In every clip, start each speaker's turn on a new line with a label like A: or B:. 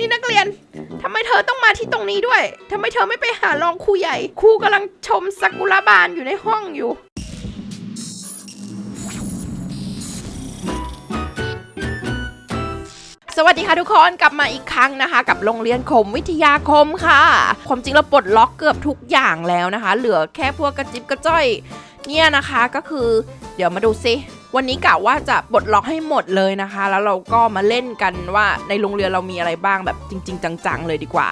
A: นี่นักเรียนทำไมเธอต้องมาที่ตรงนี้ด้วยทำไมเธอไม่ไปหารองครูใหญ่ครูกำลังชมซากุระบานอยู่ในห้องอยู่ สวัสดีค่ะทุกคนกลับมาอีกครั้งนะคะ กับโรงเรียนคมวิทยาคมค่ะ ความจริงเราปลดล็อกเกือบทุกอย่างแล้วนะคะ เหลือแค่พวกกระจิบกระจ้อย เนี่ยนะคะก็คือ เดี๋ยวมาดูซิ วันนี้กะว่าจะปลดล็อกให้หมดเลยนะคะ แล้วเราก็มาเล่นกันว่าในโรงเรียนเรามีอะไรบ้างแบบจริง ๆ จังๆเลยดีกว่า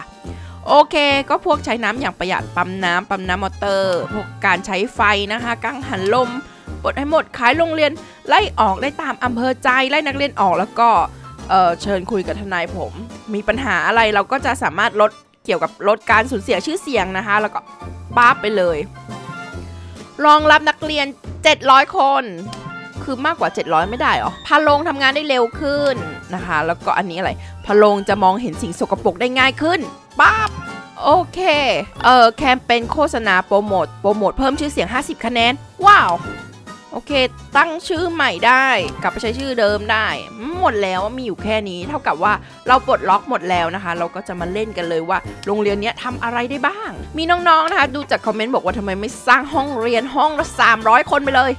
A: โอเค ก็พวกใช้น้ำอย่างประหยัดปั๊มน้ำปั๊มน้ำมอเตอร์ พวกการใช้ไฟนะคะกังหันลมปลดให้หมดขายโรงเรียนไล่ออกได้ตามอำเภอใจไล่นักเรียนออกแล้วก็เเชิญคุยกับทนายผม มีปัญหาอะไรเราก็จะสามารถลดเกี่ยวกับลดการสูญเสียชื่อเสียงนะคะ แล้วก็ป้าบไปเลย รองรับนักเรียน 700 คน คือมากกว่า 700 ไม่ได้หรอพาโลงทำงานได้เร็วขึ้นนะคะ แล้วก็อันนี้อะไรพาโลงจะมองเห็นสิ่งสกปรกได้ง่ายขึ้นป๊าบโอเค เออแคมเปญโฆษณาโปรโมทโปรโมทเพิ่มชื่อเสียง 50 คะแนน ว้าว โอเค ตั้งชื่อใหม่ได้ กลับไปใช้ชื่อเดิมได้ หมดแล้วมีอยู่แค่นี้ เท่ากับว่าเราปลดล็อกหมดแล้วนะคะ เราก็จะมาเล่นกันเลยว่า โรงเรียนนี้ทำอะไรได้บ้าง มีน้องๆนะคะ ดูจากคอมเมนต์บอกว่าทำไมไม่สร้างห้องเรียนห้องละ300 คนไปเลย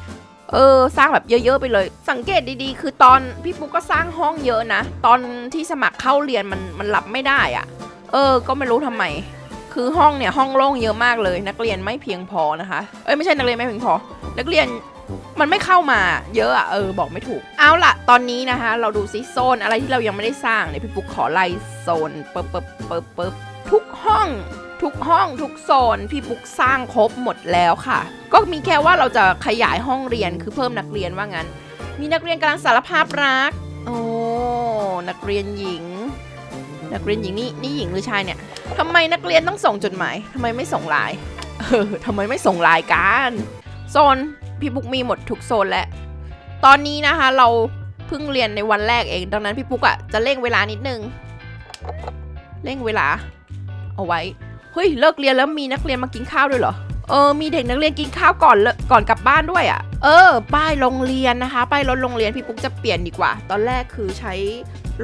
A: เออสร้างแบบเยอะ ๆ ไปเลย สังเกตดีๆ คือตอนพี่ปุ๊กก็สร้างห้องเยอะนะ ตอนที่สมัครเข้าเรียนมันมันรับไม่ได้อะเออ ก็ไม่รู้ทำไม คือห้องเนี่ยห้องโล่งเยอะมากเลย นักเรียนไม่เพียงพอนะคะ เอ้ยไม่ใช่นักเรียนไม่เพียงพอ นักเรียนมันไม่เข้ามาเยอะอะเออบอกไม่ถูก เอาล่ะ ตอนนี้นะคะ เราดูซิโซนอะไรที่เรายังไม่ได้สร้างเนี่ยพี่ปุ๊กขอไล่โซนเปิบเปิบเปิบเปิบทุกห้อง ทุกห้องทุกโซนพี่ปุ๊กสร้างครบหมดแล้วค่ะ ก็มีแค่ว่าเราจะขยายห้องเรียนคือเพิ่มนักเรียนว่างั้น มีนักเรียนกำลังสารภาพรัก โอ้นักเรียนหญิง นักเรียนหญิงนี่นี่หญิงหรือชายเนี่ยทำไมนักเรียนต้องส่งจดหมายทำไมไม่ส่งไลน์เออทำไมไม่ส่งไลน์กันโซนพี่ปุ๊กมีหมดทุกโซนแล้วตอนนี้นะคะเราเพิ่งเรียนในวันแรกเอง ดังนั้นพี่ปุ๊กอะจะเร่งเวลานิดนึง เร่งเวลา เอาไว้ ฮ้ยเลิกเรียนแล้วมีนักเรียนมากินข้าวด้วยเหรอเออมีเด็กนักเรียนกินข้าวก่อนเลก่อนกลับบ้านด้วยอะ่ะ เออ ป้ายโรงเรียนนะคะ ป้ายรถโรงเรียนพี่ปุ๊กจะเปลี่ยนดีกว่า ตอนแรกคือใช้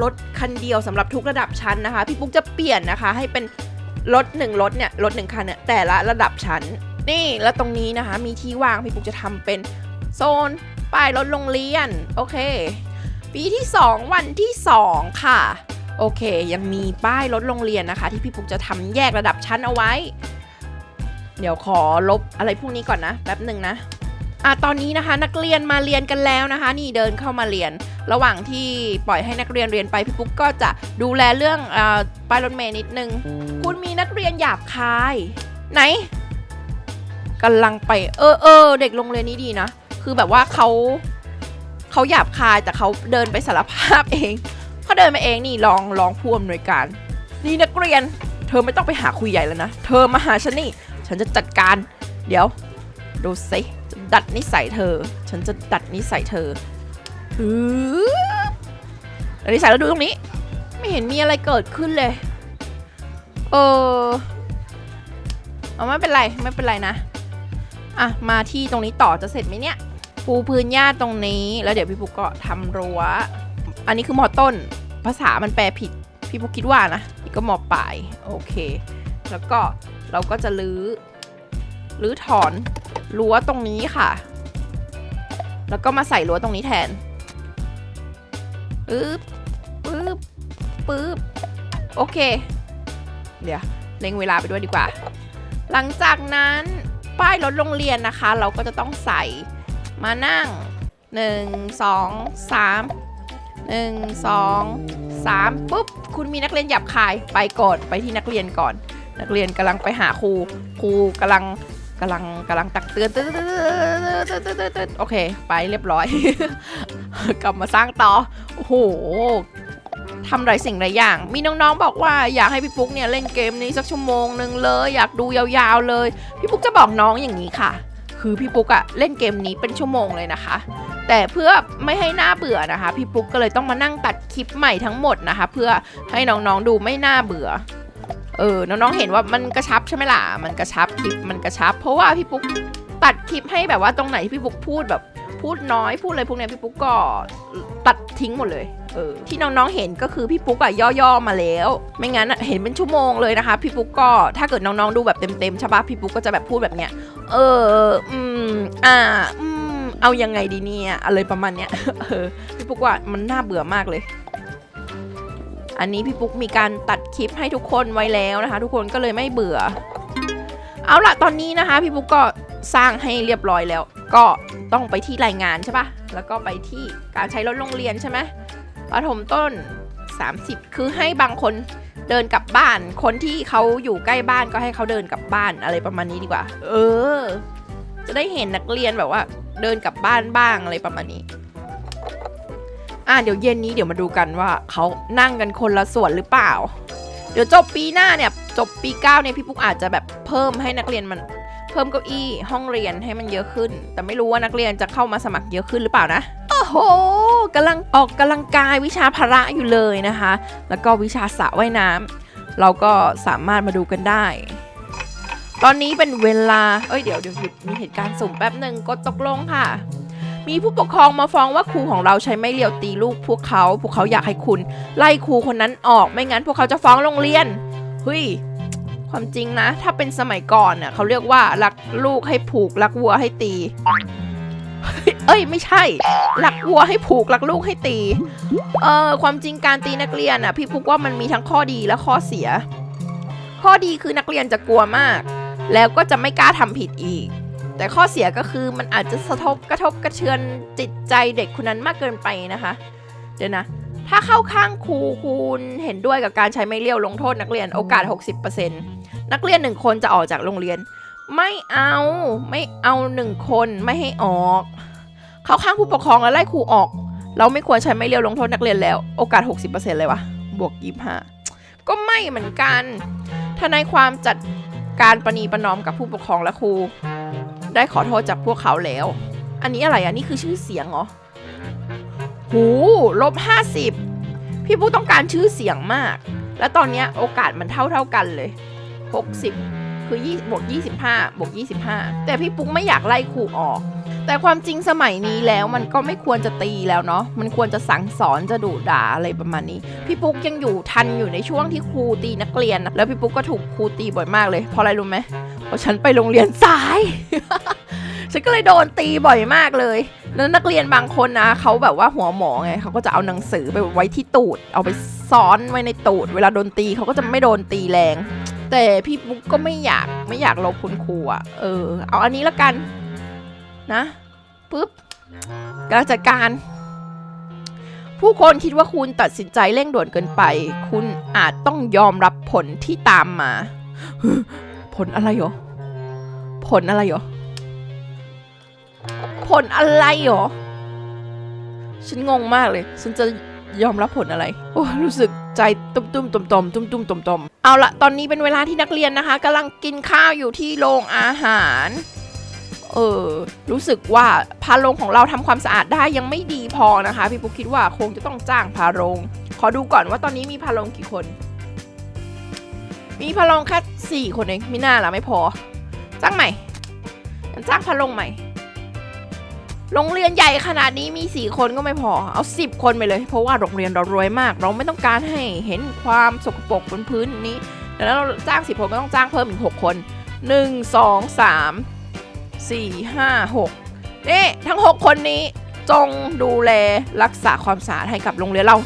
A: รถคันเดียวสำหรับทุกระดับชั้นนะคะ พี่ปุ๊กจะเปลี่ยนนะคะ ให้เป็นรถหนึ่งรถเนี่ยรถหนึ่งคันเนี่ยแต่ละระดับชั้น นี่แล้วตรงนี้นะคะ มีที่ว่างพี่ปุ๊กจะทำเป็นโซน ป้ายรถโรงเรียน โอเค ปีที่ 2 วันที่ 2 ค่ะ โอเค ยังมีป้ายรถโรงเรียนนะคะ ที่พี่ปุ๊กจะทำแยกระดับชั้นเอาไว้ เดี๋ยวขอลบอะไรพวกนี้ก่อนนะแป๊บหนึ่งนะอะตอนนี้นะคะนักเรียนมาเรียนกันแล้วนะคะ นี่เดินเข้ามาเรียน ระหว่างที่ปล่อยให้นักเรียนเรียนไปพี่ปุ๊กก็จะดูแลเรื่องอป้ายรถเมล์นิดนึง คุณมีนักเรียนหยาบคาย ไหนกำลังไปเออเออเด็กโรงเรียนนี้ดีนะ คือแบบว่าเขาเขาหยาบคายแต่เขาเดินไปสารภาพเอง เดินมาเองนี่ลองลองผู้อำนวยการ นี่นักเรียน เธอไม่ต้องไปหาคุยใหญ่แล้วนะ เธอมาหาฉันนี่ ฉันจะจัดการ เดี๋ยว ดูสิจะดัดนิสัยเธอ ฉันจะดัดนิสัยเธอฮึดัดนิสัยแล้วดูตรงนี้ ไม่เห็นมีอะไรเกิดขึ้นเลย เออเอาไม่เป็นไรไม่เป็นไรนะ อะ มาที่ตรงนี้ต่อจะเสร็จไหมเนี่ย ปูพื้นหญ้าตรงนี้ แล้วเดี๋ยวพี่ปุกก็ทำรั้ว อันนี้คือมอต้น ภาษามันแปลผิด พี่ปุ๊กคิดว่านะนี่ก็มอปลาย โอเค แล้วก็เราก็จะลื้อลื้อถอนรั้วตรงนี้ค่ะ แล้วก็มาใส่รั้วตรงนี้แทนปึ๊บปึ๊บปึ๊บโอเค เดี๋ยวเล็งเวลาไปด้วยดีกว่า หลังจากนั้นป้ายรถโรงเรียนนะคะ เราก็จะต้องใส่มานั่ง 1 2 3 1 2 3ปุ๊บคุณมีนักเรียนหยับคายไปก่อนไปที่นักเรียนก่อน นักเรียนกำลังไปหาครูครูกำลังกำลังกำลังตักเตือนตึ๊ดตึ๊ดตึ๊ดตึ๊ดตึ๊ดตึ๊ดตึ๊ดโอเค ไปเรียบร้อย กลับมาสร้างต่อโอ้โหทำหลายสิ่งหลายอย่าง มีน้องๆบอกว่าอยากให้พี่ปุ๊กเนี่ยเล่นเกมนี้สักชั่วโมงหนึ่งเลย อยากดูยาวๆเลย พี่ปุ๊กจะบอกน้องอย่างนี้ค่ะ คือพี่ปุ๊กอะเล่นเกมนี้เป็นชั่วโมงเลยนะคะ แต่เพื่อไม่ให้หน้าเบื่อนะคะ พี่ปุ๊กก็เลยต้องมานั่งตัดคลิปใหม่ทั้งหมดนะคะ เพื่อให้น้องๆดูไม่น่าเบื่อเออน้องๆเห็นว่ามันกระชับใช่ไหมล่ะมันกระชับคลิปมันกระชับ เพราะว่าพี่ปุ๊กตัดคลิปให้แบบว่าตรงไหนที่พี่ปุ๊กพูดแบบ พูดน้อยพูดอะไรพวกเนี้ยพี่ปุ๊กก็ตัดทิ้งหมดเลย เออ ที่น้องๆเห็นก็คือพี่ปุ๊กอะย่อๆมาแล้ว ไม่งั้นเห็นเป็นชั่วโมงเลยนะคะ พี่ปุ๊กก็ถ้าเกิดน้องๆดูแบบเต็มๆใช่ปะพี่ปุ๊กก็จะแบบพูดแบบเนี้ย เออ อืม อ่า อืม เอายังไงดีเนี่ยอะไรประมาณเนี้ย เออ พี่ปุ๊กว่ามันน่าเบื่อมากเลยอันนี้พี่ปุ๊กมีการตัดคลิปให้ทุกคนไว้แล้วนะคะ ทุกคนก็เลยไม่เบื่อ เอาละตอนนี้นะคะ พี่ปุ๊กก็ สร้างให้เรียบร้อยแล้ว ก็ต้องไปที่รายงานใช่ปะแล้วก็ไปที่การใช้รถโรงเรียนใช่ไหมประถมต้น 30 คือให้บางคนเดินกลับบ้าน คนที่เขาอยู่ใกล้บ้านก็ให้เขาเดินกลับบ้านอะไรประมาณนี้ดีกว่า เออ จะได้เห็นนักเรียนแบบว่า เดินกลับบ้านบ้างอะไรประมาณนี้ อะเดี๋ยวเย็นนี้เดี๋ยวมาดูกันว่าเขานั่งกันคนละส่วนหรือเปล่า เดี๋ยวจบปีหน้าเนี่ยจบปีเก้าเนี่ยพี่ปุ๊กอาจจะแบบเพิ่มให้นักเรียนมัน พิ่มเก้าอี้ห้องเรียนให้มันเยอะขึ้น แต่ไม่รู้ว่านักเรียนจะเข้ามาสมัครเยอะขึ้นหรือเปล่านะโอ้โหกำลังออกกำลังกายวิชาพละอยู่เลยนะคะ แล้วก็วิชาสระว่ายน้ำเราก็สามารถมาดูกันได้ ตอนนี้เป็นเวลา เอ้ยเดี๋ยวเดี๋ยวหยุดมีเหตุการณ์สุ่มแป๊บหนึ่งกดตกลงค่ะ มีผู้ปกครองมาฟ้องว่าครูของเราใช้ไม้เรียวตีลูกพวกเขา พวกเขาอยากให้คุณ ไล่ครูคนนั้นออกไม่งั้น พวกเขาจะฟ้องโรงเรียนเฮ้ย ความจริงนะ ถ้าเป็นสมัยก่อนน่ะเขาเรียกว่ารักลูกให้ผูกรักวัวให้ตี เอ้ยไม่ใช่รักวัวให้ผูกรักลูกให้ตี เออความจริงการตีนักเรียนอะ พี่พุกว่ามันมีทั้งข้อดีและข้อเสีย ข้อดีคือนักเรียนจะกลัวมาก แล้วก็จะไม่กล้าทำผิดอีก แต่ข้อเสียก็คือมันอาจจะสะทบกระทบกระเทือนจิตใจเด็กคนนั้นมากเกินไปนะคะ เดี๋ยวนะถ้าเข้าข้างครูคุณเห็นด้วยกับการใช้ไม้เรียวลงโทษนักเรียนโอกาส 60% นักเรียนหนึ่งคนจะออกจากโรงเรียน ไม่เอาไม่เอาหนึ่งคนไม่ให้ออก เขาข้างผู้ปกครองแล้วไล่ครูออก เราไม่ควรใช้ไม้เรียวลงโทษนักเรียนแล้ว โอกาส 60%เลยวะบวก25ก็ไม่เหมือนกันทนายความจัดการประนีประนอมกับผู้ปกครองและครู ได้ขอโทษจากพวกเขาแล้ว อันนี้อะไรอะนี่คือชื่อเสียงเหรอหูลบห้าสิบพี่ผู้ต้องการชื่อเสียงมาก และตอนนี้โอกาสมันเท่าเท่ากันเลย หกสิบคือยี่บวกยี่สิบห้าบวกยี่สิบห้าแต่พี่ปุ๊กไม่อยากไล่ครูออก แต่ความจริงสมัยนี้แล้วมันก็ไม่ควรจะตีแล้วเนาะมันควรจะสั่งสอนจะดุด่าอะไรประมาณนี้ พี่ปุ๊กยังอยู่ทันอยู่ในช่วงที่ครูตีนักเรียนนะแล้วพี่ปุ๊กก็ถูกครูตีบ่อยมากเลยเพราะอะไรรู้ไหมเพราะฉันไปโรงเรียนสาย ฉันก็เลยโดนตีบ่อยมากเลยแล้วนักเรียนบางคนนะเขาแบบว่าหัวหมอไงเขาก็จะเอาหนังสือไปไว้ที่ตูด เอาไปซ้อนไว้ในตูด เวลาโดนตีเขาก็จะไม่โดนตีแรง แต่พี่ปุ๊กก็ไม่อยากไม่อยากลบคุณครูอะ เออ เอาอันนี้ละกัน นะปุ๊บการจัดการ ผู้คนคิดว่าคุณตัดสินใจเร่งด่วนเกินไป คุณอาจต้องยอมรับผลที่ตามมา ผลอะไรหรอ ผลอะไรหรอ ผลอะไรหรอ ฉันงงมากเลย ฉันจะยอมรับผลอะไร โอ้ รู้สึก ใจตุ้มตุ้มๆต่อมต่อมๆตุ้มตุ้มต่อมต่อมๆเอาละตอนนี้เป็นเวลาที่นักเรียนนะคะกำลังกินข้าวอยู่ที่โรงอาหาร เออรู้สึกว่าพาโรงของเราทำความสะอาดได้ยังไม่ดีพอนะคะ พี่ปุ๊กคิดว่าคงจะต้องจ้างพาโรง ขอดูก่อนว่าตอนนี้มีพาโรงกี่คน มีพาโรงแค่สี่คนเองไม่น่าละไม่พอ จ้างใหม่จ้างพาโรงใหม่ โรงเรียนใหญ่ขนาดนี้มีสี่คนก็ไม่พอ เอาสิบคนไปเลย เพราะว่าโรงเรียนเรารวยมาก เราไม่ต้องการให้เห็นความสกปรกบนพื้นนี้ดังนั้นเราจ้างสิบคนก็ต้องจ้างเพิ่มอีกหกคนหนึ่งสองสามสี่ห้าหกนี่ทั้งหกคนนี้จงดูแลรักษาความสะอาดให้กับโรงเรียนเรา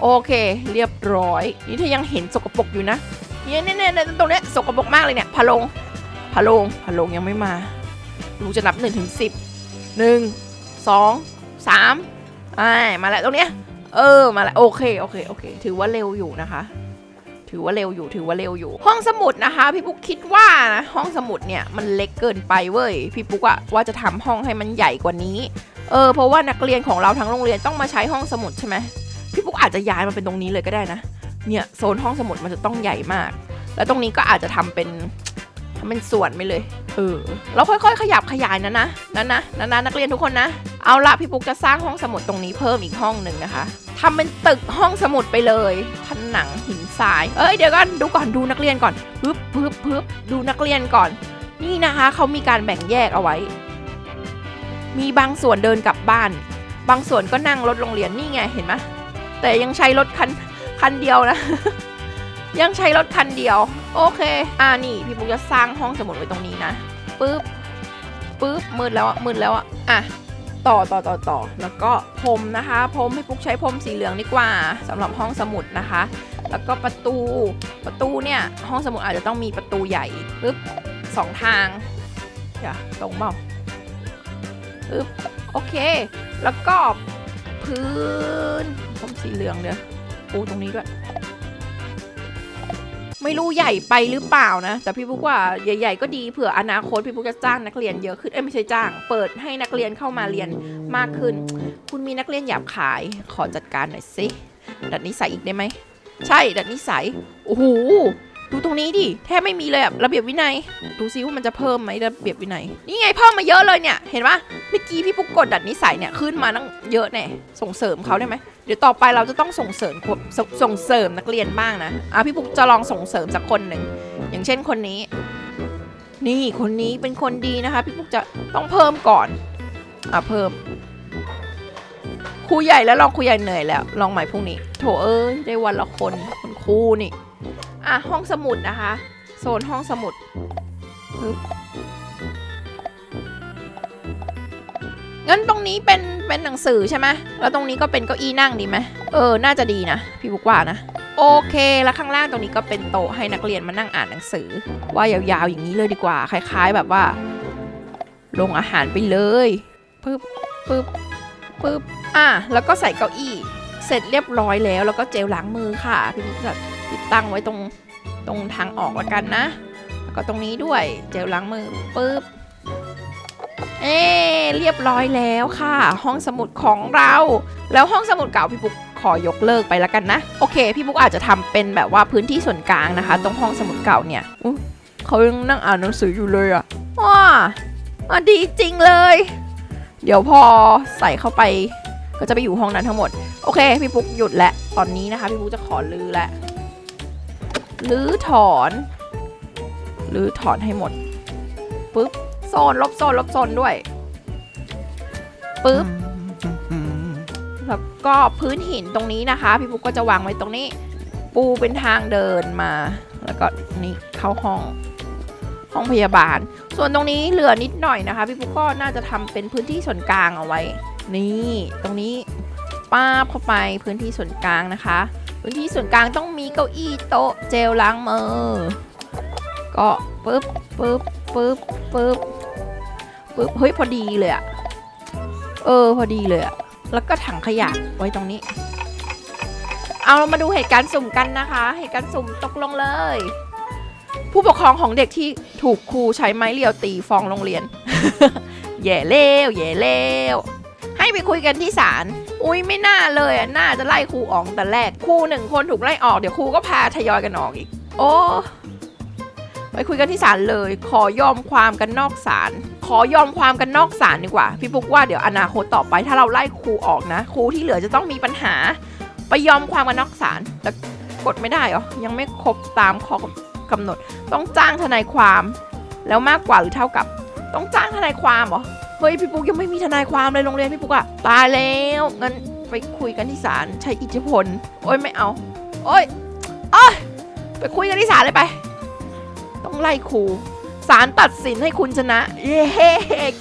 A: โอเคเรียบร้อย นี่ถ้ายังเห็นสกปรกอยู่นะเนี่ยเนี่ยตรงเนี้ยสกปรกมากเลยเนี่ยพะลงพะลงพะลงยังไม่มา ลูกจะนับหนึ่งถึงสิบหนึ่งสองสามอ่ามาแล้วตรงเนี้ย เออ มาแล้วโอเคโอเคโอเค ถือว่าเร็วอยู่นะคะ ถือว่าเร็วอยู่ ถือว่าเร็วอยู่ ห้องสมุดนะคะ พี่ปุ๊กคิดว่านะห้องสมุดเนี่ยมันเล็กเกินไปเว้ย พี่ปุ๊กอะว่าจะทำห้องให้มันใหญ่กว่านี้ เออ เพราะว่านักเรียนของเราทั้งโรงเรียนต้องมาใช้ห้องสมุดใช่ไหมพี่ปุ๊กอาจจะย้ายมาเป็นตรงนี้เลยก็ได้นะ เนี่ยโซนห้องสมุดมันจะต้องใหญ่มาก แล้วตรงนี้ก็อาจจะทำเป็น ทำเป็นส่วนไปเลย เออแล้วค่อยๆ ขยับขยายนะนะนะนะนะนะนักเรียนทุกคนนะ เอาละพี่ปุ๊กจะสร้างห้องสมุดตรงนี้เพิ่มอีกห้องหนึ่งนะคะทำเป็นตึกห้องสมุดไปเลยผนังหินทราย เอ้ยเดี๋ยวก่อนดูก่อนดูนักเรียนก่อนปึ๊บปึ๊บปึ๊บดูนักเรียนก่อน นี่นะคะเขามีการแบ่งแยกเอาไว้ มีบางส่วนเดินกลับบ้าน บางส่วนก็นั่งรถโรงเรียนนี่ไงเห็นไหมแต่ยังใช้รถคันคันเดียวนะ ยังใช้รถคันเดียว โอเค อ่านี่พี่ปุ๊กจะสร้างห้องสมุดไว้ตรงนี้นะปึ๊บปึ๊บมืดแล้วอะมืดแล้วอะอะต่อต่อต่อต่อแล้วก็พรมนะคะพรมให้ปุ๊กใช้พรมสีเหลืองดีกว่าสำหรับห้องสมุดนะคะ แล้วก็ประตูประตูเนี่ยห้องสมุดอาจจะต้องมีประตูใหญ่ปึ๊บสองทางเดี๋ยวตรงเปล่าปึ๊บโอเค แล้วก็พื้นผมสีเหลืองเดี๋ยวปูตรงนี้ด้วย ไม่รู้ใหญ่ไปหรือเปล่านะ แต่พี่ปุ๊กว่าใหญ่ๆก็ดีเผื่ออนาคตพี่ปุ๊กจะจ้างนักเรียนเยอะขึ้นเอ้ยไม่ใช่จ้าง เปิดให้นักเรียนเข้ามาเรียนมากขึ้น คุณมีนักเรียนหยาบขายขอจัดการหน่อยสิดัดนิสัยอีกได้ไหมใช่ดัดนิสัยโอ้โห ดูตรงนี้ดิ แทบไม่มีเลยอะระเบียบวินัย ดูซิว่ามันจะเพิ่มไหมระเบียบวินัย นี่ไงเพิ่มมาเยอะเลยเนี่ย เห็นปะเมื่อกี้พี่ปุ๊กกดดัดนิสัยเนี่ยขึ้นมาตั้งเยอะแน่ส่งเสริมเขาได้ไหมเดี๋ยวต่อไปเราจะต้องส่งเสริมสส่งเสริมนักเรียนบ้างนะ อะพี่ปุ๊กจะลองส่งเสริมสักคนหนึ่ง อย่างเช่นคนนี้ นี่คนนี้เป็นคนดีนะคะ พี่ปุ๊กจะต้องเพิ่มก่อน อะเพิ่มครูใหญ่แล้วลองครูใหญ่เหนื่อยแล้ว ลองใหม่พรุ่งนี้ โถเอ้ยได้วันละคนคนครูนี่ อะห้องสมุดนะคะ โซนห้องสมุดงั้นตรงนี้เป็นเป็นหนังสือใช่ไหมแล้วตรงนี้ก็เป็นเก้าอี้นั่งดีไหมเออ น่าจะดีนะ พี่บุกว่านะ โอเค แล้วข้างล่างตรงนี้ก็เป็นโต๊ะให้นักเรียนมานั่งอ่านหนังสือ ว่ายาวๆอย่างนี้เลยดีกว่า คล้าย ๆ แบบว่าลงอาหารไปเลยปึ๊บปึ๊บปึ๊บอะแล้วก็ใส่เก้าอี้ เสร็จเรียบร้อยแล้ว แล้วก็เจลล้างมือค่ะ พี่บุ๊กจะ ติดตั้งไว้ตรงตรงทางออกละกันนะ แล้วก็ตรงนี้ด้วยเจลล้างมือปึ๊บเอ๊เรียบร้อยแล้วค่ะ ห้องสมุดของเรา แล้วห้องสมุดเก่าพี่ปุ๊กขอยกเลิกไปแล้วกันนะ โอเค พี่ปุ๊กอาจจะทำเป็นแบบว่าพื้นที่ส่วนกลางนะคะ ตรงห้องสมุดเก่าเนี่ยอเขายังนั่งอ่านหนังสืออยู่เลยอะว้าอะดีจริงเลย เดี๋ยวพอใส่เข้าไปก็จะไปอยู่ห้องนั้นทั้งหมด โอเค พี่ปุ๊กหยุดแล้วตอนนี้นะคะ พี่ปุ๊กจะขอลือแล้ว ลื้อถอนลื้อถอนให้หมดปึ๊บโซนลบโซนลบโซนด้วยปึ๊บแล้วก็พื้นหินตรงนี้นะคะ พี่ปุ๊กก็จะวางไว้ตรงนี้ ปูเป็นทางเดินมา แล้วก็นี่เข้าห้องห้องพยาบาล ส่วนตรงนี้เหลือนิดหน่อยนะคะ พี่ปุ๊กก็น่าจะทำเป็นพื้นที่ส่วนกลางเอาไว้ นี่ตรงนี้ป้าเข้าไปพื้นที่ส่วนกลางนะคะ พื้นที่ส่วนกลางต้องมีเก้าอี้โต๊ะเจลล้างมือก็ปึ๊บปึ๊บปึ๊บปึ๊บปึ๊บเฮ้ยพอดีเลยอะเออพอดีเลยอะแล้วก็ถังขยะไว้ตรงนี้ เอาเรามาดูเหตุการณ์สุ่มกันนะคะ เหตุการณ์สุ่มตกลงเลย ผู้ปกครองของเด็กที่ถูกครูใช้ไม้เรียวตีฟองโรงเรียนแย่เลวแย่เลวให้ไปคุยกันที่ศาล อุ้ยไม่น่าเลยอะน่าจะไล่ครูออกแต่แรกครูหนึ่งคนถูกไล่ออกเดี๋ยวครูก็พาทยอยกันออกอีก โอ้ไปคุยกันที่ศาลเลย ขอยอมความกันนอกศาลขอยอมความกันนอกศาลดีกว่า พี่ปุ๊กว่าเดี๋ยวอนาคตต่อไปถ้าเราไล่ครูออกนะครูที่เหลือจะต้องมีปัญหา ไปยอมความกันนอกศาลแต่กดไม่ได้เหรอยังไม่ครบตามข้อกำหนด ต้องจ้างทนายความ แล้วมากกว่าหรือเท่ากับ ต้องจ้างทนายความเหรอ เฮ้ยพี่ปุ๊กยังไม่มีทนายความเลยโรงเรียนพี่ปุ๊กอะตายแล้วงั้นไปคุยกันที่ศาลใช้อิทธิพล โอ้ยไม่เอา โอ้ยโอ้ยไปคุยกันที่ศาลเลยไป ต้องไล่ครูศาลตัดสินให้คุณชนะ เย้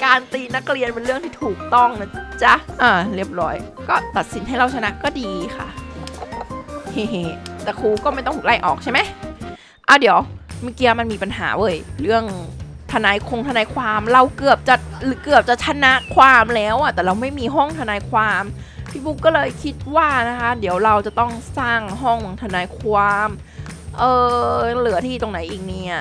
A: การตีนักเรียนเป็นเรื่องที่ถูกต้องนะจ๊ะ อ่า เรียบร้อย ก็ตัดสินให้เราชนะก็ดีค่ะ เฮ้แต่ครูก็ไม่ต้องถูกไล่ออกใช่ไหมอะเดี๋ยวเมื่อกี้มันมีปัญหาเว้ยเรื่อง ทนายคงทนายความเราเกือบจะหรือเกือบจะชนะความแล้วอะแต่เราไม่มีห้องทนายความพี่บุ๊กก็เลยคิดว่านะคะ เดี๋ยวเราจะต้องสร้างห้องทนายความเออเหลือที่ตรงไหนอีกเนี่ย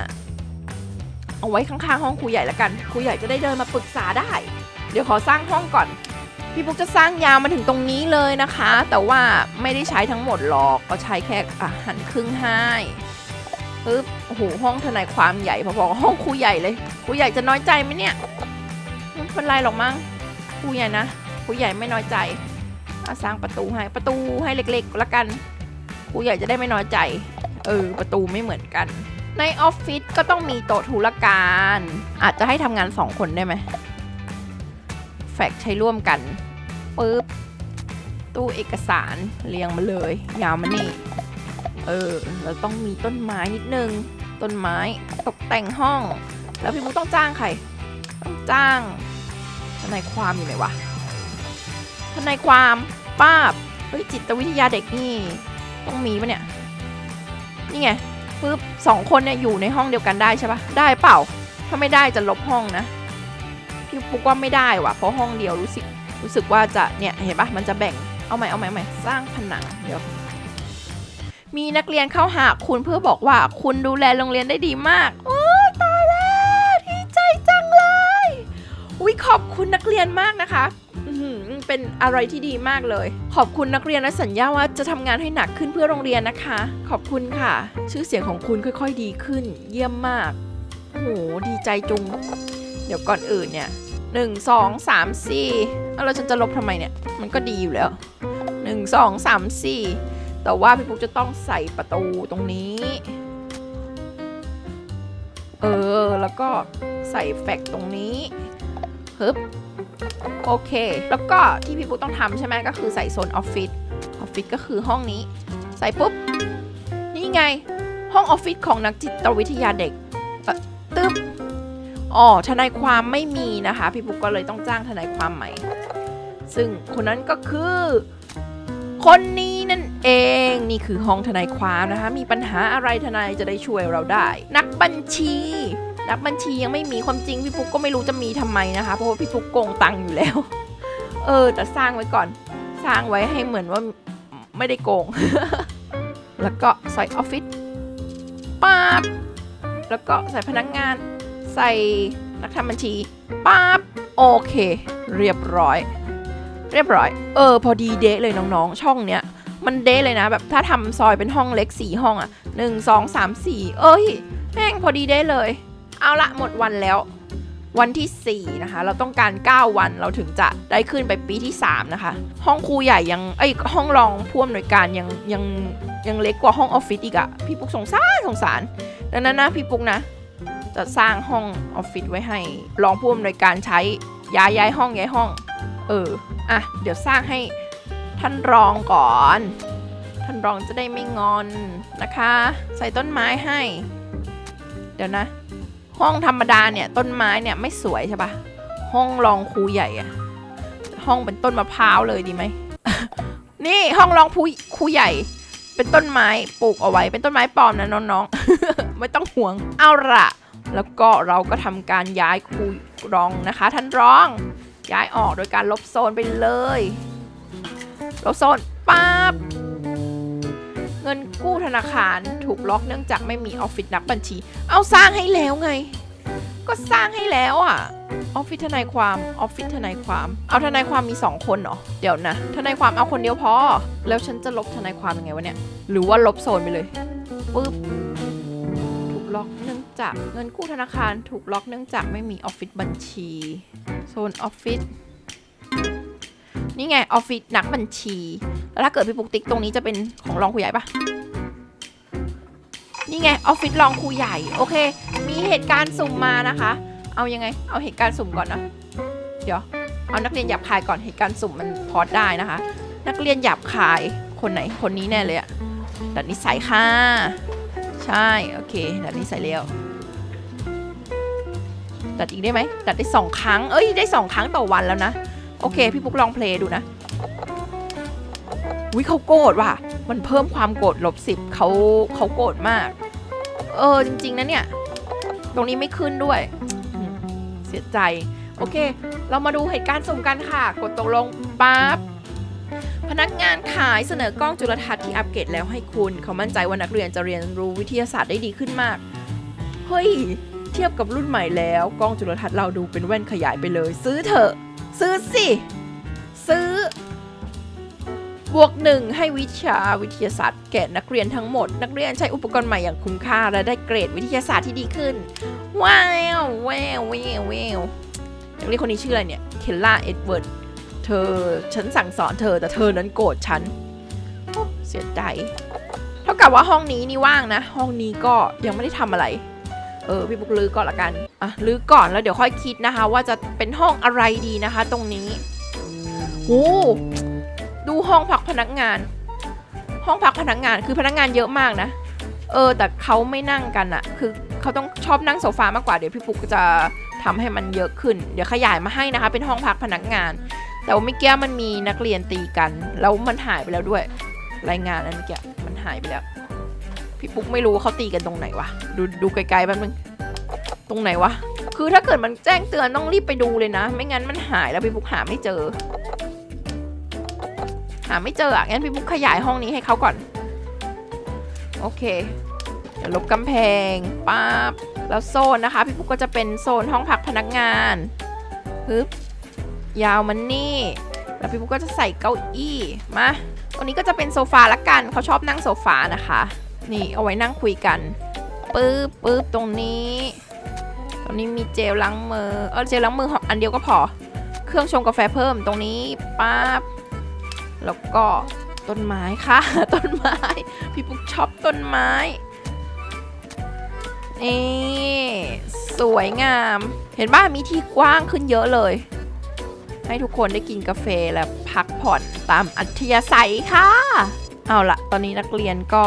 A: เอาไว้ข้างๆห้องครูใหญ่ละกันครูใหญ่จะได้เดินมาปรึกษาได้ เดี๋ยวขอสร้างห้องก่อน พี่ปุ๊กจะสร้างยาวมาถึงตรงนี้เลยนะคะ แต่ว่าไม่ได้ใช้ทั้งหมดหรอกก็ใช้แค่อะหันครึ่งให้ ปึ๊บโอ้โหห้องทนายความใหญ่พอๆห้องครูใหญ่เลยครูใหญ่จะน้อยใจไหมเนี่ยไม่เป็นไรหรอกมั้งครูใหญ่นะครูใหญ่ไม่น้อยใจอะสร้างประตูให้ประตูให้เล็กๆละกันครูใหญ่จะได้ไม่น้อยใจเออประตูไม่เหมือนกัน ในออฟฟิศก็ต้องมีโต๊ะธุรการ อาจจะให้ทำงานสองคนได้ไหมไฟฟกใช้ร่วมกันปึ๊บตู้เอกสารเรียงมาเลย ยาวมานี่ เออ เราต้องมีต้นไม้นิดนึง ต้นไม้ตกแต่งห้อง แล้วพี่มุกต้องจ้างใคร ต้องจ้างทนายความอยู่ไหนวะทนายความป้าบเฮ้ยจิตวิทยาเด็กนี่ ต้องมีปะเนี่ย นี่ไงปึ๊บสองคนเนี่ยอยู่ในห้องเดียวกันได้ใช่ปะได้เปล่า ถ้าไม่ได้จะลบห้องนะ พี่ปุ๊กว่าไม่ได้ว่ะ เพราะห้องเดียวรู้สึก รู้สึกว่าจะเนี่ยเห็นปะมันจะแบ่ง เอาใหม่เอาใหม่เอาใหม่สร้างผนังเดี๋ยว มีนักเรียนเข้าหาคุณเพื่อบอกว่าคุณดูแลโรงเรียนได้ดีมาก โอ้ตายแล้วดีใจจังเลยอุ้ยขอบคุณนักเรียนมากนะคะเป็นอะไรที่ดีมากเลย ขอบคุณนักเรียนและสัญญาว่าจะทำงานให้หนักขึ้นเพื่อโรงเรียนนะคะ ขอบคุณค่ะ ชื่อเสียงของคุณค่อย ๆ ดีขึ้น เยี่ยมมากโอ้โหดีใจจุง เดี๋ยวก่อนอื่นเนี่ยหนึ่งสองสามสี่เอาแล้วฉันจะลบทำไมเนี่ย มันก็ดีอยู่แล้วหนึ่งสองสามสี่ แต่ว่าพี่ปุ๊กจะต้องใส่ประตูตรงนี้ เออ แล้วก็ใส่แฟกตรงนี้ฮึบโอเค แล้วก็ที่พี่ปุ๊กต้องทำใช่ไหมก็คือใส่โซนออฟฟิศออฟฟิศก็คือห้องนี้ ใส่ปุ๊บ นี่ไง ห้องออฟฟิศของนักจิตวิทยาเด็กตึ๊บอ๋อทนายความไม่มีนะคะ พี่ปุ๊กก็เลยต้องจ้างทนายความใหม่ ซึ่งคนนั้นก็คือ คนนี้ เองนี่คือห้องทนายความนะคะ มีปัญหาอะไรทนายจะได้ช่วยเราได้ นักบัญชี นักบัญชียังไม่มีความจริงพี่ปุ๊กก็ไม่รู้จะมีทำไมนะคะ เพราะว่าพี่ปุ๊กโกงตังค์อยู่แล้ว เออ แต่สร้างไว้ก่อน สร้างไว้ให้เหมือนว่าไม่ได้โกง แล้วก็ใส่ออฟฟิศป๊าบแล้วก็ใส่พนักงาน ใส่นักทำบัญชีปั๊บโอเค เรียบร้อย เรียบร้อย เออ พอดีเดะเลยน้องๆ ช่องเนี้ย มันเดะเลยนะ แบบถ้าทำซอยเป็นห้องเล็กสี่ห้องอะ่ะหนึ่งสองสามสี่เอ้ยแม่งพอดีเดะเลย เอาละหมดวันแล้ว วันที่ 4 นะคะ เราต้องการ 9 วันเราถึงจะได้ขึ้นไปปีที่ 3 นะคะ ห้องครูใหญ่ยังเอ้ห้องรองผู้อำนวยการยังยังยังเล็กกว่าห้องออฟฟิศอีกอะพี่ปุ๊กสงสารสงสารดังนั้นนะพี่ปุ๊กนะ จะสร้างห้องออฟฟิศไว้ให้รองผู้อำนวยการใช้ย้ายย้ายห้องย้ายห้อง เอออะเดี๋ยวสร้างให้ ท่านรองก่อน ท่านรองจะได้ไม่งอนนะคะ ใส่ต้นไม้ให้ เดี๋ยวนะ ห้องธรรมดาเนี่ยต้นไม้เนี่ยไม่สวยใช่ปะห้องรองครูใหญ่อะห้องเป็นต้นมะพร้าวเลยดีไหมนี่ห้องรองครูครูใหญ่ เป็นต้นไม้ปลูกเอาไว้เป็นต้นไม้ปลอมนะน้องๆ ไม่ต้องห่วงเอาละแล้วก็เราก็ทำการย้ายครูรองนะคะ ท่านรองย้ายออกโดยการลบโซนไปเลย ลบโซนปั๊บเงินกู้ธนาคารถูกล็อกเนื่องจากไม่มีออฟฟิศนักบัญชี เอาสร้างให้แล้วไง ก็สร้างให้แล้วอะออฟฟิศทนายความออฟฟิศทนายความ เอาทนายความมีสองคนเหรอเดี๋ยวนะ ทนายความเอาคนเดียวพอ แล้วฉันจะลบทนายความยังไงวะเนี่ย หรือว่าลบโซนไปเลยปึ๊บถูกล็อกเนื่องจากเงินกู้ธนาคารถูกล็อกเนื่องจากไม่มีออฟฟิศบัญชี โซนออฟฟิศ นี่ไงออฟฟิศนักบัญชี แล้วถ้าเกิดพี่ปุ๊กติ๊กตรงนี้จะเป็นของรองครูใหญ่ปะนี่ไงออฟฟิศรองครูใหญ่โอเค มีเหตุการณ์สุ่มมานะคะ เอายังไง เอาเหตุการณ์สุ่มก่อนนะเดี๋ยวเอานักเรียนหยาบคายก่อนเหตุการณ์สุ่มมันพอดได้นะคะ นักเรียนหยาบคายคนไหนคนนี้แน่เลยอะดัดนิสัยค่ะ ใช่โอเคดัดนิสัยแล้วดัดอีกได้ไหมดัดได้สองครั้งเอ้ยได้สองครั้งต่อวันแล้วนะ โอเค พี่ปุ๊กลองเพลย์ดูนะวิเขาโกรธว่ะ มันเพิ่มความโกรธลบสิบเขาเขาโกรธมาก เออจริง ๆนะเนี่ย ตรงนี้ไม่ขึ้นด้วย เสียใจ โอเค เรามาดูเหตุการณ์สมกันค่ะ กดตกลงปั๊บพนักงานขายเสนอกล้องจุลทรรศน์ที่อัปเกรดแล้วให้คุณ เขามั่นใจว่านักเรียนจะเรียนรู้วิทยาศาสตร์ได้ดีขึ้นมาก เฮ้ย เทียบกับรุ่นใหม่แล้ว กล้องจุลทรรศน์เราดูเป็นแว่นขยายไปเลย ซื้อเถอะ ซื้อสิ ซื้อ บวกหนึ่งให้วิชาวิทยาศาสตร์แก่นักเรียนทั้งหมด นักเรียนใช้อุปกรณ์ใหม่อย่างคุ้มค่า และได้เกรดวิทยาศาสตร์ที่ดีขึ้น ว้าวแววแววแววนักเรียนคนนี้ชื่ออะไรเนี่ย เคลล่าเอ็ดเวิร์ด เธอฉันสั่งสอนเธอแต่เธอนั้นโกรธฉันเสียใจ เท่ากับว่าห้องนี้นี่ว่างนะ ห้องนี้ก็ยังไม่ได้ทำอะไร เออพี่ปุ๊กลื้อก่อนละกันอะลื้อก่อนแล้วเดี๋ยวค่อยคิดนะคะ ว่าจะเป็นห้องอะไรดีนะคะ ตรงนี้โอ้ดูห้องพักพนักงาน ห้องพักพนักงานคือพนักงานเยอะมากนะ เออ แต่เขาไม่นั่งกันอะคือเขาต้องชอบนั่งโซฟามากกว่าเดี๋ยวพี่ปุ๊กจะทำให้มันเยอะขึ้น เดี๋ยวขยายมาให้นะคะ เป็นห้องพักพนักงาน แต่ว่าเมื่อกี้มันมีนักเรียนตีกัน แล้วมันหายไปแล้วด้วย รายงานอันเมื่อกี้มันหายไปแล้ว พี่ปุ๊กไม่รู้เขาตีกันตรงไหนวะ ดูดูไกลๆแป๊บนึง ตรงไหนวะ คือถ้าเกิดมันแจ้งเตือนต้องรีบไปดูเลยนะ ไม่งั้นมันหายแล้วพี่ปุ๊กหาไม่เจอ หาไม่เจออะ งั้นพี่ปุ๊กขยายห้องนี้ให้เขาก่อน โอเค เดี๋ยวลบกำแพงป๊าบแล้วโซนนะคะ พี่ปุ๊กก็จะเป็นโซนห้องพักพนักงานฮึบยาวมันนี่ แล้วพี่ปุ๊กก็จะใส่เก้าอี้ มา ตรงนี้ก็จะเป็นโซฟาละกัน เขาชอบนั่งโซฟานะคะ นี่เอาไว้นั่งคุยกันปึ๊บปึ๊บตรงนี้ ตรงนี้มีเจลล้างมือ เออเจลล้างมืออันเดียวก็พอ เครื่องชงกาแฟเพิ่มตรงนี้ปั๊บแล้วก็ต้นไม้ค่ะ ต้นไม้ พี่ปุ๊กชอบต้นไม้นี่สวยงาม เห็นบ้ามีที่กว้างขึ้นเยอะเลย ให้ทุกคนได้กินกาแฟและพักผ่อนตามอัธยาศัยค่ะ เอาละตอนนี้นักเรียนก็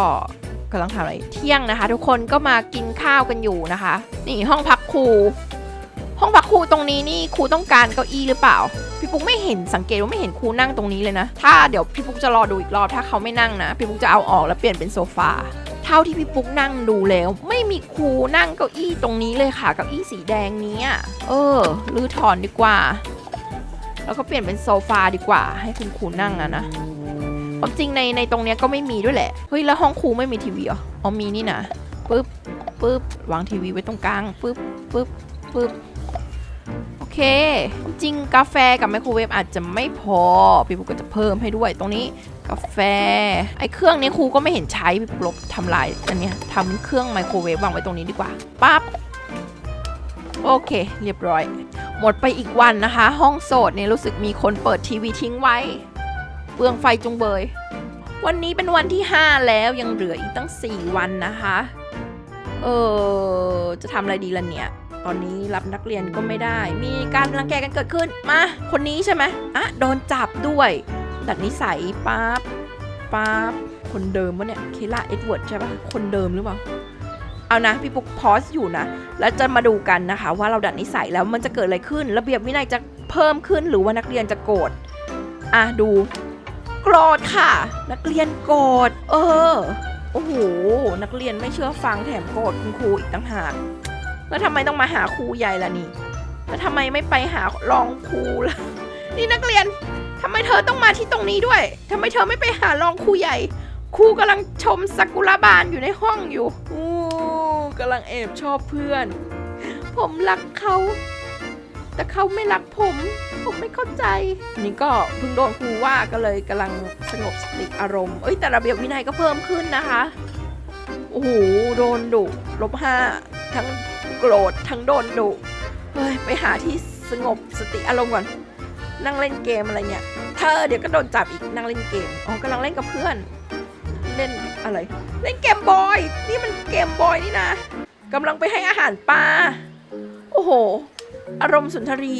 A: กำลังทำอะไรเที่ยงนะคะ ทุกคนก็มากินข้าวกันอยู่นะคะ นี่ห้องพักครูห้องพักครูตรงนี้นี่ครูต้องการเก้าอี้หรือเปล่า พี่ปุ๊กไม่เห็นสังเกตว่าไม่เห็นครูนั่งตรงนี้เลยนะ ถ้าเดี๋ยวพี่ปุ๊กจะรอดูอีกรอบถ้าเขาไม่นั่งนะ พี่ปุ๊กจะเอาออกแล้วเปลี่ยนเป็นโซฟาเท่าที่พี่ปุ๊กนั่งดูแล้ว ไม่มีครูนั่งเก้าอี้ตรงนี้เลยค่ะเก้าอี้สีแดงนี้เออรื้อถอนดีกว่า แล้วก็เปลี่ยนเป็นโซฟาดีกว่า ให้คุณครูนั่งอะนะ ความจริงในในตรงเนี้ยก็ไม่มีด้วยแหละ เฮ้ยแล้วห้องครูไม่มีทีวีเหรอ อ๋อมีนี่นะปึ๊บปึ๊บวางทีวีไว้ตรงกลางปึ๊บปึ๊บปึ๊บโอเค จริงกาแฟกับไมโครเวฟอาจจะไม่พอ พี่ปุ๊กก็จะเพิ่มให้ด้วยตรงนี้กาแฟ ไอ้เครื่องนี้ครูก็ไม่เห็นใช้พี่ปุ๊กลบทำลายอันเนี้ยทำเครื่องไมโครเวฟวางไว้ตรงนี้ดีกว่าปั๊บโอเค เรียบร้อย หมดไปอีกวันนะคะ ห้องโสดเนี่ยรู้สึกมีคนเปิดทีวีทิ้งไว้ ลืองไฟจุงเบย วันนี้เป็นวันที่ 5 แล้วยังเหลืออีกตั้ง 4 วันนะคะ เออจะทำอะไรดีล่ะเนี่ย ตอนนี้รับนักเรียนก็ไม่ได้ มีการรังแกกันเกิดขึ้น มา คนนี้ใช่ไหมอะโดนจับด้วย ดัดนิสัยปั๊บปั๊บคนเดิมวะเนี่ย เคล่าเอ็ดเวิร์ดใช่ปะคนเดิมหรือเปล่า เอานะ พี่ปุ๊กพอสอยู่นะ แล้วจะมาดูกันนะคะ ว่าเราดัดนิสัยแล้วมันจะเกิดอะไรขึ้น ระเบียบวินัยจะเพิ่มขึ้นหรือว่านักเรียนจะโกรธ อะดู โกรธค่ะ นักเรียนโกรธเออโอ้โหนักเรียนไม่เชื่อฟังแถมโกรธคุณครูอีกต่างหากแล้วทำไมต้องมาหาครูใหญ่ล่ะนี่แล้วทำไมไม่ไปหารองครูล่ะนี่นักเรียนทำไมเธอต้องมาที่ตรงนี้ด้วยทำไมเธอไม่ไปหารองครูใหญ่ครูกำลังชมซากุระบานอยู่ในห้องอยู่อู้กำลังแอบชอบเพื่อน ผมรักเขา แต่เขาไม่รักผม ไม่เข้าใจ นี่ก็เพิ่งโดนครูว่าก็เลยกำลังสงบสติอารมณ์ เอ้ยแต่ระเบียบวินัยก็เพิ่มขึ้นนะคะ โอ้โหโดนดุลบห้าทั้งโกรธทั้งโดนดุ เฮ้ยไปหาที่สงบสติอารมณ์ก่อน นั่งเล่นเกมอะไรเนี่ยเธอเดี๋ยวก็โดนจับอีกนั่งเล่นเกม อ๋อกำลังเล่นกับเพื่อน เล่นอะไร เล่นเกมบอย นี่มันเกมบอยนี่นะกำลังไปให้อาหารปลา โอ้โห อารมณ์สุนทรี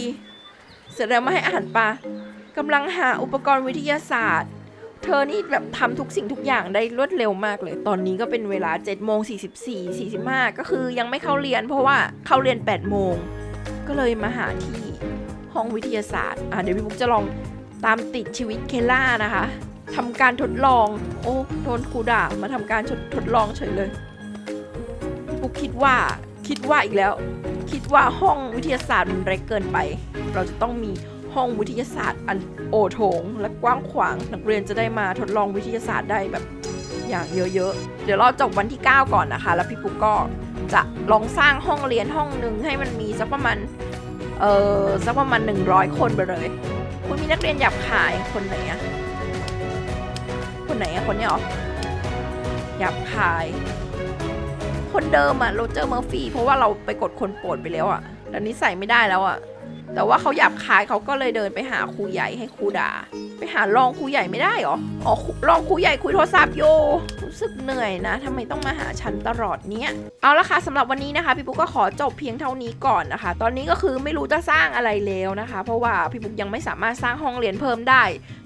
A: เสร็จแล้วมาให้อาหารปลากำลังหาอุปกรณ์วิทยาศาสตร์ เธอนี่แบบทำทุกสิ่งทุกอย่างได้รวดเร็วมากเลย ตอนนี้ก็เป็นเวลา7โมง44 45 ก็คือยังไม่เข้าเรียนเพราะว่าเข้าเรียน8โมงก็เลยมาหาที่ห้องวิทยาศาสตร์ อะเดี๋ยวพี่บุ๊กจะลองตามติดชีวิตเคล่านะคะทำการทดลอง โอ้โดนครูด่ามาทำการทดลองเฉยเลยพุ๊กคิดว่าคิดว่าอีกแล้ว คิดว่าห้องวิทยาศาสตร์มันเล็กเกินไป เราจะต้องมีห้องวิทยาศาสตร์อันโอโถง และกว้างขวาง นักเรียนจะได้มาทดลองวิทยาศาสตร์ได้แบบอย่างเยอะๆ เดี๋ยวเราจบวันที่ 9 ก่อนนะคะ แล้วพี่ปุ๊กก็จะลองสร้างห้องเรียนห้องหนึ่งให้มันมีสักประมาณเออสักประมาณ 100 คนไปเลย คุณมีนักเรียนหยาบขายคนไหนอะคนไหนอะคนเนี้ยหรอหยาบขาย คนเดิมอะโรเจอร์เมอร์ฟี่เพราะว่าเราไปกดคนโปรดไปแล้วอะแล้วนี้ใส่ไม่ได้แล้วอะแต่ว่าเขาหยาบคายเขาก็เลยเดินไปหาครูใหญ่ให้ครูด่า ไปหารองครูใหญ่ไม่ได้หรออ๋อครูรองครูใหญ่คุยโทรศัพท์อยู่รู้สึกเหนื่อยนะทำไมต้องมาหาฉันตลอดเนี้ยเอาละค่ะสำหรับวันนี้นะคะพี่ปุ๊กก็ขอจบเพียงเท่านี้ก่อนนะคะ ตอนนี้ก็คือไม่รู้จะสร้างอะไรแล้วนะคะ เพราะว่าพี่ปุ๊กยังไม่สามารถสร้างห้องเรียนเพิ่มได้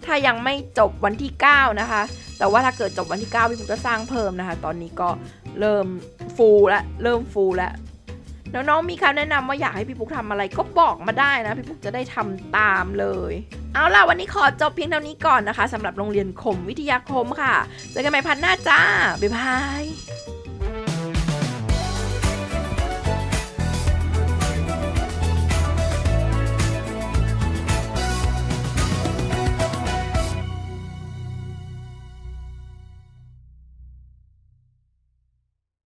A: ถ้ายังไม่จบวันที่ 9 นะคะ แต่ว่าถ้าเกิดจบวันที่ 9 พี่ปุ๊กจะสร้างเพิ่มนะคะ ตอนนี้ก็ เริ่มฟูลแล้วเริ่มฟูลแล้วน้องๆมีคำแนะนำว่าอยากให้พี่ปุ๊กทำอะไรก็บอกมาได้นะ พี่ปุ๊กจะได้ทำตามเลย เอาล่ะวันนี้ขอจบเพียงเท่านี้ก่อนนะคะสำหรับโรงเรียนขมวิทยาคมค่ะเจอกันใหม่พันหน้าจ้าบ๊ายบาย